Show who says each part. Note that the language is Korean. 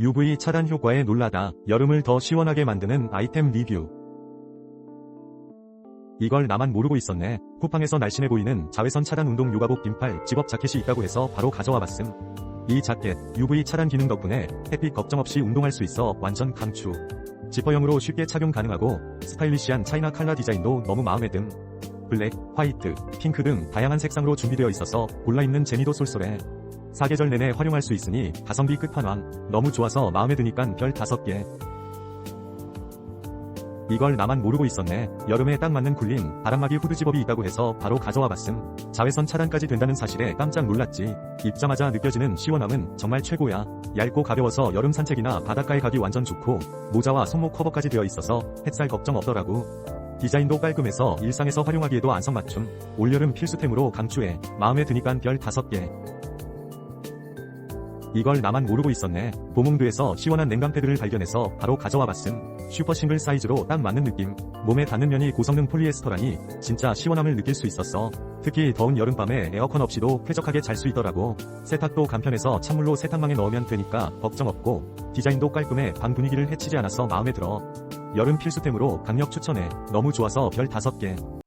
Speaker 1: UV 차단 효과에 놀라다 여름을 더 시원하게 만드는 아이템 리뷰. 이걸 나만 모르고 있었네. 쿠팡에서 날씬해 보이는 자외선 차단 운동 요가복 긴팔 집업 자켓이 있다고 해서 바로 가져와 봤음. 이 자켓 UV 차단 기능 덕분에 햇빛 걱정 없이 운동할 수 있어 완전 강추. 지퍼형으로 쉽게 착용 가능하고 스타일리시한 차이나 칼라 디자인도 너무 마음에 듦. 블랙, 화이트, 핑크 등 다양한 색상으로 준비되어 있어서 골라 입는 재미도 쏠쏠해. 사계절 내내 활용할 수 있으니 가성비 끝판왕. 너무 좋아서 마음에 드니깐 별 5개. 이걸 나만 모르고 있었네. 여름에 딱 맞는 쿨링, 바람막이 후드 집업이 있다고 해서 바로 가져와 봤음. 자외선 차단까지 된다는 사실에 깜짝 놀랐지. 입자마자 느껴지는 시원함은 정말 최고야. 얇고 가벼워서 여름 산책이나 바닷가에 가기 완전 좋고, 모자와 손목 커버까지 되어 있어서 햇살 걱정 없더라고. 디자인도 깔끔해서 일상에서 활용하기에도 안성맞춤. 올여름 필수템으로 강추해. 마음에 드니깐 별 5개. 이걸 나만 모르고 있었네. 보몽드에서 시원한 냉감 패드를 발견해서 바로 가져와 봤음. 슈퍼 싱글 사이즈로 딱 맞는 느낌. 몸에 닿는 면이 고성능 폴리에스터라니 진짜 시원함을 느낄 수 있었어. 특히 더운 여름밤에 에어컨 없이도 쾌적하게 잘 수 있더라고. 세탁도 간편해서 찬물로 세탁망에 넣으면 되니까 걱정 없고 디자인도 깔끔해 방 분위기를 해치지 않아서 마음에 들어. 여름 필수템으로 강력 추천해. 너무 좋아서 별 5개.